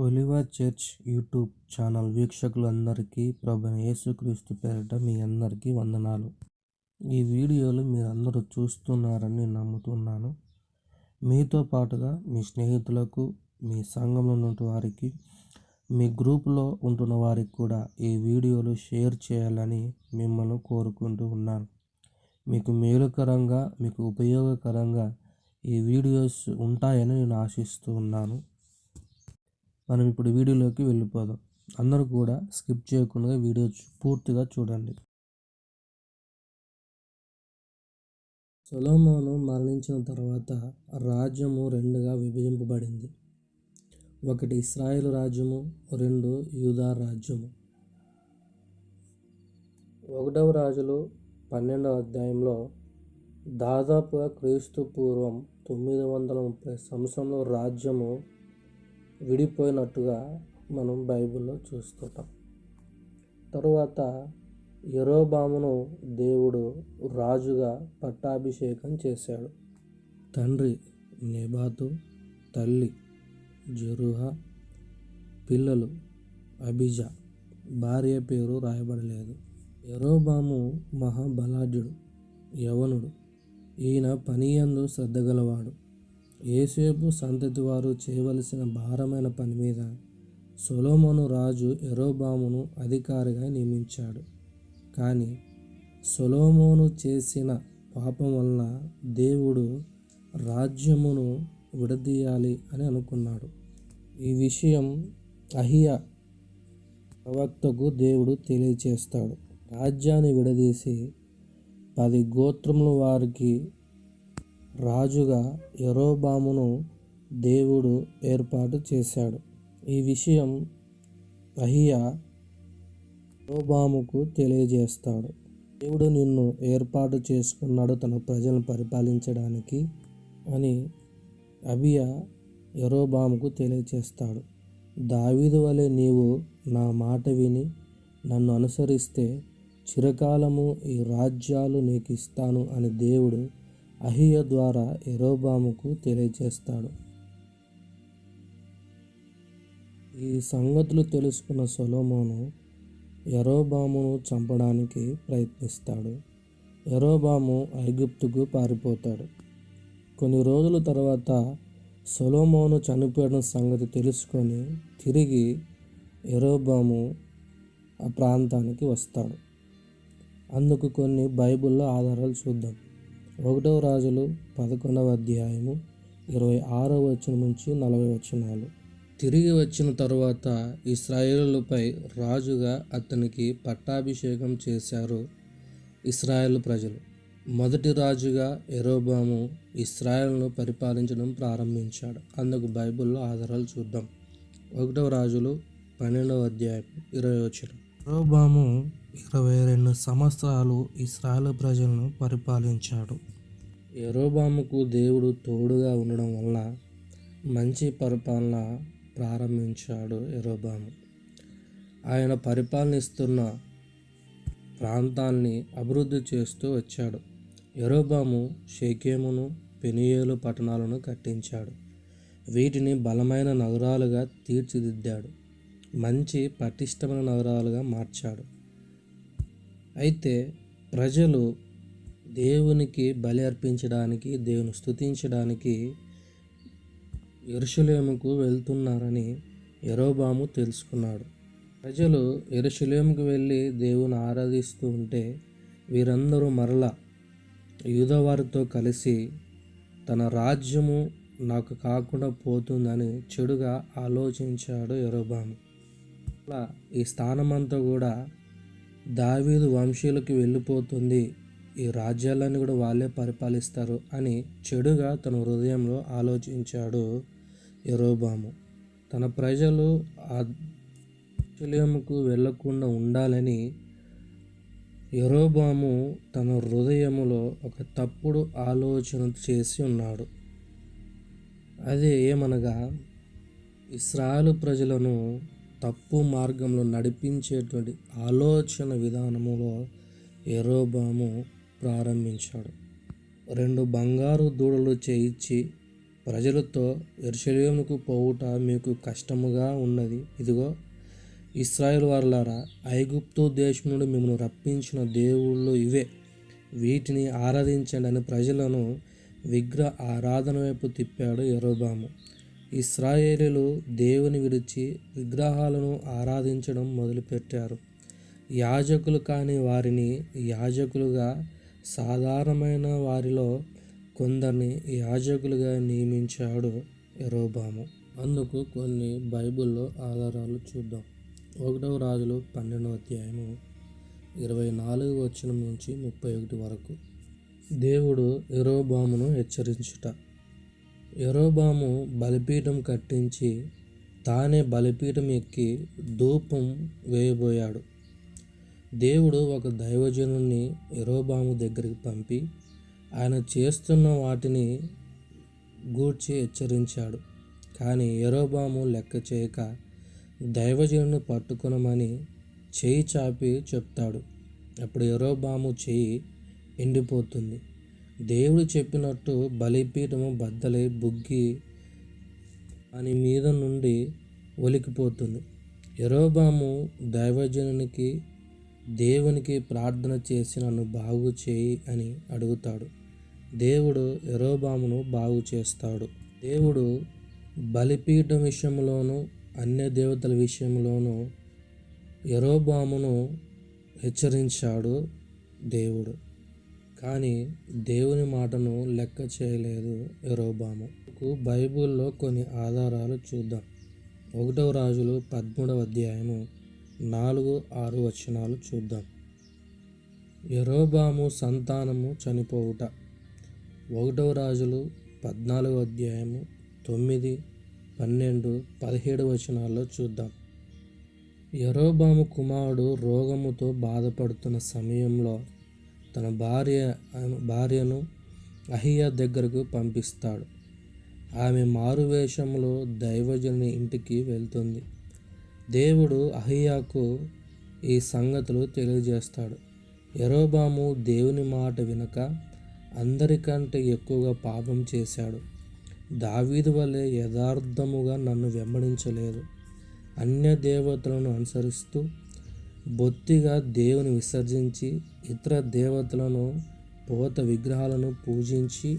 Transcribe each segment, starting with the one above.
ఒలివ church YouTube channel వీక్షకులందరికీ ప్రభు యేసుక్రీస్తు పేరిట మీ అందరికీ వందనాలు. ఈ వీడియోలు మీరు అందరూ చూస్తున్నారని నమ్ముతున్నాను. మీతో పాటుగా మీ స్నేహితులకు మీ సంఘంలో ఉన్న వారికి మీ గ్రూపులో ఉంటున్న వారికి కూడా ఈ వీడియోలు షేర్ చేయాలని మిమ్మల్ని కోరుకుంటూ ఉన్నాను. మీకు మేలుకరంగా మీకు ఉపయోగకరంగా ఈ వీడియోస్ ఉంటాయని నేను ఆశిస్తూ ఉన్నాను. మనం ఇప్పుడు వీడియోలోకి వెళ్ళిపోదాం. అందరూ కూడా స్కిప్ చేయకుండా వీడియో పూర్తిగా చూడండి. సొలోమోను మరణించిన తర్వాత రాజ్యము రెండుగా విభజింపబడింది. ఒకటి ఇస్రాయేల్ రాజ్యము రెండు యూదా రాజ్యము. ఒకటవ రాజులు పన్నెండవ అధ్యాయంలో దాదాపుగా క్రీస్తు పూర్వం తొమ్మిది వందల ముప్పై సంవత్సరంలో రాజ్యము విడిపోయినట్టుగా మనం బైబిల్లో చూస్తుంటాం. తరువాత యరోబామును దేవుడు రాజుగా పట్టాభిషేకం చేశాడు. తండ్రి నెబాతు తల్లి జరుహా పిల్లలు అభిజా భార్య పేరు రాయబడలేదు. యరోబాము మహాబలాఢ్యుడు యవనుడు. ఈయన పనియందు శ్రద్ధగలవాడు ఏసేపు సంతతి వారు చేయవలసిన భారమైన పని మీద సొలోమోను రాజు ఎరోబామును అధికారిగా నియమించాడు. కానీ సొలోమోను చేసిన పాపం వలన దేవుడు రాజ్యమును విడదీయాలి అని అనుకున్నాడు. ఈ విషయం అహియ ప్రవక్తకు దేవుడు తెలియచేస్తాడు. రాజ్యాన్ని విడదీసి పది గోత్రముల వారికి రాజుగా యరోబామును దేవుడు ఏర్పాటు చేశాడు. ఈ విషయం అహియా ఎరోబాముకు తెలియజేస్తాడు. దేవుడు నిన్ను ఏర్పాటు చేసుకున్నాడు తన ప్రజలను పరిపాలించడానికి అని అబియా యరోబాముకు తెలియచేస్తాడు దావీదు వలె నీవు నా మాట విని నన్ను అనుసరిస్తే చిరకాలము ఈ రాజ్యాలు నీకు ఇస్తాను అని దేవుడు అహియ ద్వారా ఎరోబాముకు తెలియజేస్తాడు. ఈ సంగతులు తెలుసుకున్న సొలోమోను ఎరోబామును చంపడానికి ప్రయత్నిస్తాడు. ఎరోబాము ఐగుప్తుకు పారిపోతాడు. కొన్ని రోజుల తర్వాత సొలోమోను చనిపోయిన సంగతి తెలుసుకొని తిరిగి ఎరోబాము ఆ ప్రాంతానికి వస్తాడు. అందుకు కొన్ని బైబిల్లో ఆధారాలు చూద్దాం. ఒకటవ రాజులు పదకొండవ అధ్యాయము ఇరవై ఆరవ వచనం నుంచి నలభై వచనాలు. తిరిగి వచ్చిన తరువాత ఇస్రాయేలుపై రాజుగా అతనికి పట్టాభిషేకం చేశారు ఇస్రాయేల్ ప్రజలు. మొదటి రాజుగా ఎరోబాము ఇస్రాయల్ను పరిపాలించడం ప్రారంభించాడు. అందుకు బైబిల్లో ఆధారాలు చూద్దాం. ఒకటవ రాజులు పన్నెండవ అధ్యాయం ఇరవై వచనం. యరోబాము ఇరవై రెండు సంవత్సరాలు ఇస్రాయల్ ప్రజలను పరిపాలించాడు. ఎరోబాముకు దేవుడు తోడుగా ఉండడం వల్ల మంచి పరిపాలన ప్రారంభించాడు ఎరోబాము ఆయన పరిపాలనిస్తున్న ప్రాంతాన్ని అభివృద్ధి చేస్తూ వచ్చాడు. ఎరోబాము షేకేమును పెనియేలు పట్టణాలను కట్టించాడు. వీటిని బలమైన నగరాలుగా తీర్చిదిద్దాడు. మంచి పటిష్టమైన నగరాలుగా మార్చాడు. అయితే ప్రజలు దేవునికి బలి అర్పించడానికి దేవుని స్తుతించడానికి ఎరుషులేముకు వెళ్తున్నారని ఎరోబాము తెలుసుకున్నాడు. ప్రజలు ఎరుషులేముకు వెళ్ళి దేవుని ఆరాధిస్తూ ఉంటే వీరందరూ మరలా యూదవారితో కలిసి తన రాజ్యము నాకు కాకుండా పోతుందని చెడుగా ఆలోచించాడు ఎరోబాము ఈ స్థానమంతా కూడా దావీదు వంశీయులకి వెళ్ళిపోతుంది. ఈ రాజ్యాలన్నీ కూడా వాళ్ళే పరిపాలిస్తారు అని చెడుగా తన హృదయంలో ఆలోచించాడు ఎరోబాము తన ప్రజలు ఆ శిలయముకు వెళ్ళకుండా ఉండాలని ఎరోబాము తన హృదయములో ఒక తప్పుడు ఆలోచన చేసి ఉన్నాడు. అదే ఏమనగా ఇస్రాయలు ప్రజలను తప్పు మార్గంలో నడిపించేటువంటి ఆలోచన విధానములో ఎరోబాము ప్రారంభించాడు. రెండు బంగారు దూడలు చేయించి ప్రజలతో ఎరుషలేముకు పోవుట మీకు కష్టముగా ఉన్నది. ఇదిగో ఇస్రాయేల్ వారులారా ఐగుప్తు దేశం నుండి మిమ్మల్ని రప్పించిన దేవుళ్ళు ఇవే. వీటిని ఆరాధించండి అని ప్రజలను విగ్రహ ఆరాధన వైపు తిప్పాడు ఎరోబాము ఇస్రాయేలీలు దేవుని విడిచి విగ్రహాలను ఆరాధించడం మొదలుపెట్టారు. యాజకులు కాని వారిని యాజకులుగా సాధారణమైన వారిలో కొందరిని యాజకులుగా నియమించాడు ఎరోబాము అందుకు కొన్ని బైబిల్లో ఆధారాలు చూద్దాం. ఒకటవ రాజులు పన్నెండవ అధ్యాయము ఇరవై నాలుగు వచనం నుంచి ముప్పై ఒకటి వరకు. దేవుడు ఎరోబామును హెచ్చరించుట. ఎరోబాము బలిపీఠం కట్టించి తానే బలిపీఠం ఎక్కి ధూపం వేయబోయాడు. దేవుడు ఒక దైవజనుని యరోబాము దగ్గరికి పంపి ఆయన చేస్తున్న వాటిని గూర్చి హెచ్చరించాడు. కానీ ఎరోబాము లెక్క చేయక దైవజనుని పట్టుకునమని చేయి చాపి చెప్తాడు. అప్పుడు ఎరోబాము చేయి ఎండిపోతుంది. దేవుడు చెప్పినట్టు బలిపీఠము బద్దలై బుగ్గి అని మీద నుండి ఒలికిపోతుంది. ఎరోబాము దైవజనునికి దేవునికి ప్రార్థన చేసి నన్ను బాగు చేయి అని అడుగుతాడు. దేవుడు ఎరోబామును బాగు చేస్తాడు. దేవుడు బలిపీఠం విషయంలోనూ అన్య దేవతల విషయంలోనూ ఎరోబామును హెచ్చరించాడు దేవుడు. కానీ దేవుని మాటను లెక్క చేయలేదు ఎరోబాము బైబిల్లో కొన్ని ఆధారాలు చూద్దాం. ఒకటవ రాజులు పదమూడవ అధ్యాయము నాలుగు ఆరు వచనాలు చూద్దాం. ఎరోబాము సంతానము చనిపోవుట. ఒకటవ రాజులు పద్నాలుగు అధ్యాయము తొమ్మిది పన్నెండు పదిహేడు వచనాల్లో చూద్దాం. యరోబాము కుమారుడు రోగముతో బాధపడుతున్న సమయంలో తన భార్య భార్యను అహియా దగ్గరకు పంపిస్తాడు. ఆమె మారువేషంలో దైవజుని ఇంటికి వెళ్తుంది. దేవుడు అహియాకు ఈ సంగతులు తెలియజేస్తాడు. ఎరోబాము దేవుని మాట వినక అందరికంటే ఎక్కువగా పాపం చేశాడు. దావీదు వలె యథార్థముగా నన్ను వెంబడించలేదు. అన్య దేవతలను అనుసరిస్తూ బొత్తిగా దేవుని విసర్జించి ఇతర దేవతలను పోత విగ్రహాలను పూజించి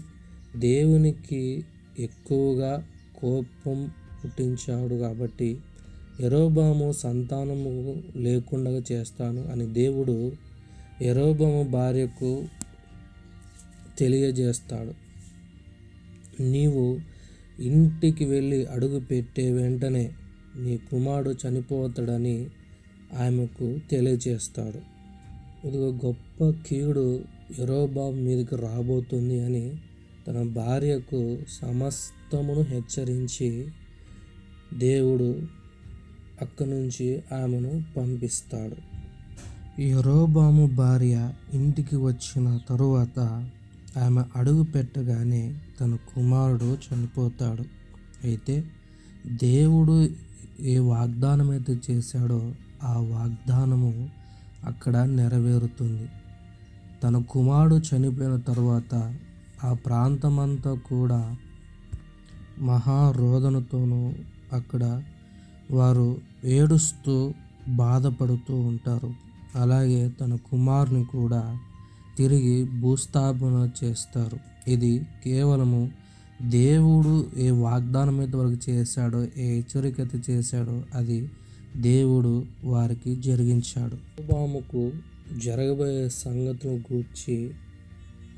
దేవునికి ఎక్కువగా కోపం పుట్టించాడు కాబట్టి ఎరోబాము సంతానము లేకుండా చేస్తాను అని దేవుడు ఎరోబాము భార్యకు తెలియజేస్తాడు. నీవు ఇంటికి వెళ్ళి అడుగు పెట్టే వెంటనే నీ కుమారుడు చనిపోతాడని ఆమెకు తెలియజేస్తాడు. ఇదిగో గొప్ప కీడు యరోబాబు మీదకి రాబోతుంది అని తన భార్యకు సమస్తమును హెచ్చరించి దేవుడు అక్కడి నుంచి ఆమెను పంపిస్తాడు. యరోబాము భార్య ఇంటికి వచ్చిన తరువాత ఆమె అడుగు పెట్టగానే తన కుమారుడు చనిపోతాడు. అయితే దేవుడు ఏ వాగ్దానం అయితే చేశాడో ఆ వాగ్దానము అక్కడ నెరవేరుతుంది. తన కుమారుడు చనిపోయిన తర్వాత ఆ ప్రాంతమంతా కూడా మహారోదనతోనూ అక్కడ వారు ఏడుస్తూ బాధపడుతూ ఉంటారు. అలాగే తన కుమారుని కూడా తిరిగి భూస్థాపన చేస్తారు. ఇది కేవలము దేవుడు ఏ వాగ్దానం మీద వరకు చేశాడో ఏ హెచ్చరికత చేశాడో అది దేవుడు వారికి జరిగించాడు. బాముకు జరగబోయే సంగతులను గూర్చి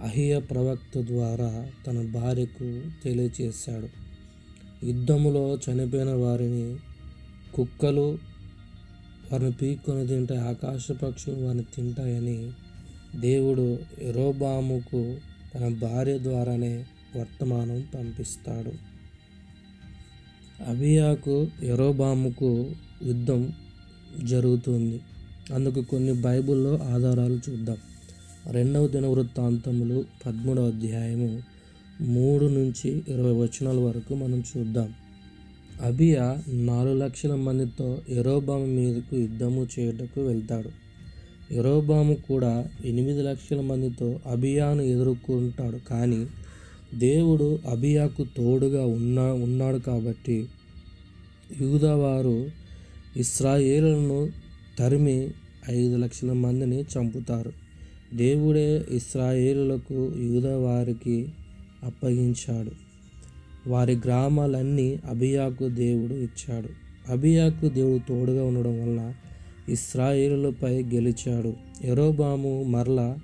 అహియ ప్రవక్త ద్వారా తన భార్యకు తెలియచేశాడు. యుద్ధములో చనిపోయిన వారిని కుక్కలు వారిని పీక్కొని తింటాయి ఆకాశ పక్షులు వారిని తింటాయని దేవుడు ఎరోబాముకు తన భార్య ద్వారానే వర్తమానం పంపిస్తాడు. అబియాకు ఎరోబాముకు యుద్ధం జరుగుతుంది. అందుకు కొన్ని బైబిల్లో ఆధారాలు చూద్దాం. రెండవ దిన వృత్తాంతములు పదమూడవ అధ్యాయము మూడు నుంచి ఇరవై వచనాల వరకు మనం చూద్దాం. అబియా నాలుగు లక్షల మందితో ఎరోబాము మీదకు యుద్ధము చేయుటకు వెళ్తాడు. ఎరోబాము కూడా ఎనిమిది లక్షల మందితో అబియాను ఎదుర్కొంటాడు. కానీ దేవుడు అబియాకు తోడుగా ఉన్నా ఉన్నాడు కాబట్టి యూదవారు ఇస్రాయేలులను తరిమి ఐదు లక్షల మందిని చంపుతారు. దేవుడే ఇస్రాయేలులకు యూదవారికి అప్పగించాడు. వారి గ్రామాలన్నీ అబియాకు దేవుడు ఇచ్చాడు. అబియాకు దేవుడు తోడుగా ఉండడం వల్ల ఇస్రాయేలులపై గెలిచాడు. ఎరోబాము మరల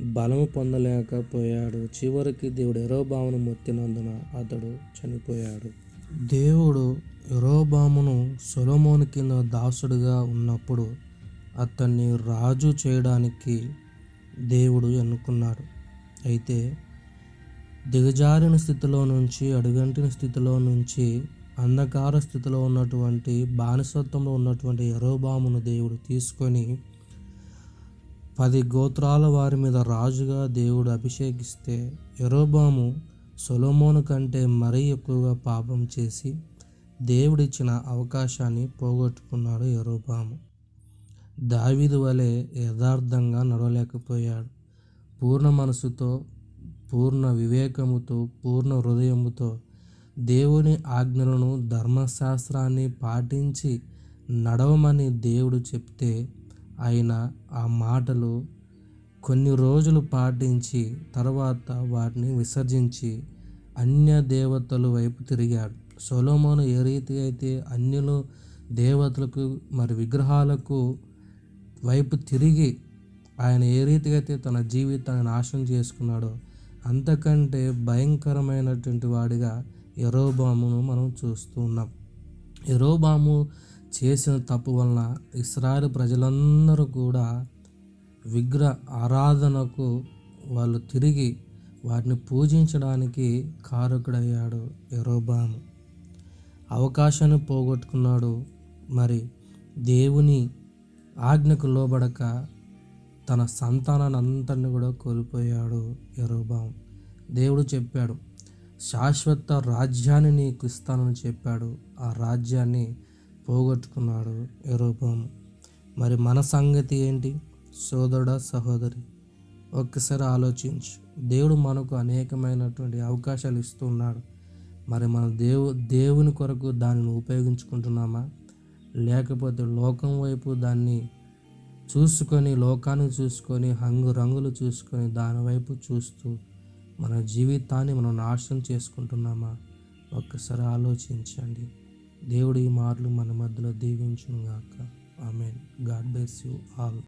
బలము పొందలేకపోయాడు. చివరికి దేవుడు ఎరోబామును మొత్తినందున అతడు చనిపోయాడు. దేవుడు యరోబామును సొలమోను కింద దాసుడుగా ఉన్నప్పుడు అతన్ని రాజు చేయడానికి దేవుడు ఎన్నుకున్నాడు. అయితే దిగజారిన స్థితిలో నుంచి అడుగంటిన స్థితిలో నుంచి అంధకార స్థితిలో ఉన్నటువంటి బానిసత్వంలో ఉన్నటువంటి ఎరోబామును దేవుడు తీసుకొని పది గోత్రాల వారి మీద రాజుగా దేవుడు అభిషేకిస్తే ఎరోబాము సొలోమోను కంటే మరీ ఎక్కువగా పాపం చేసి దేవుడిచ్చిన అవకాశాన్ని పోగొట్టుకున్నాడు ఎరోబాము దావీదు వలె యథార్థంగా నడవలేకపోయాడు. పూర్ణ మనసుతో పూర్ణ వివేకముతో పూర్ణ హృదయముతో దేవుని ఆజ్ఞలను ధర్మశాస్త్రాన్ని పాటించి నడవమని దేవుడు చెప్తే ఆయన ఆ మాటలు కొన్ని రోజులు పాటించి తర్వాత వాటిని విసర్జించి అన్య దేవతల వైపు తిరిగాడు. సొలోమోను ఏ రీతి అయితే అన్యులు దేవతలకు మరి విగ్రహాలకు వైపు తిరిగి ఆయన ఏ రీతిగా అయితే తన జీవితాన్ని నాశనం చేసుకున్నాడో అంతకంటే భయంకరమైనటువంటి వాడిగా ఎరోబామును మనం చూస్తూ ఉన్నాం. ఎరోబాము చేసిన తప్పు వలన ఇస్రాయల్ ప్రజలందరూ కూడా విగ్రహ ఆరాధనకు వాళ్ళు తిరిగి వాటిని పూజించడానికి కారకుడయ్యాడు ఎరోబాము అవకాశాన్ని పోగొట్టుకున్నాడు. మరి దేవుని ఆజ్ఞకు లోబడక తన సంతానాన్ని అంతటిని కూడా కోల్పోయాడు ఎరోబాము దేవుడు చెప్పాడు శాశ్వత రాజ్యాన్ని నీకు ఇస్తానని చెప్పాడు. ఆ రాజ్యాన్ని పోగొట్టుకున్నాడు ఎరోబాము మరి మన సంగతి ఏంటి? సోదరుడ సహోదరి ఒక్కసారి ఆలోచించు. దేవుడు మనకు అనేకమైనటువంటి అవకాశాలు ఇస్తున్నాడు. మరి మన దేవు దేవుని కొరకు దానిని ఉపయోగించుకుంటున్నామా? లేకపోతే లోకం వైపు దాన్ని చూసుకొని లోకాన్ని చూసుకొని హంగు రంగులు చూసుకొని దానివైపు చూస్తూ మన జీవితాన్ని మనం నాశనం చేసుకుంటున్నామా? ఒక్కసారి ఆలోచించండి. దేవుడు ఈ మార్లు మన మధ్యలో దీవించును ఆమె గాడ్ బ్లెస్ యూ ఆల్.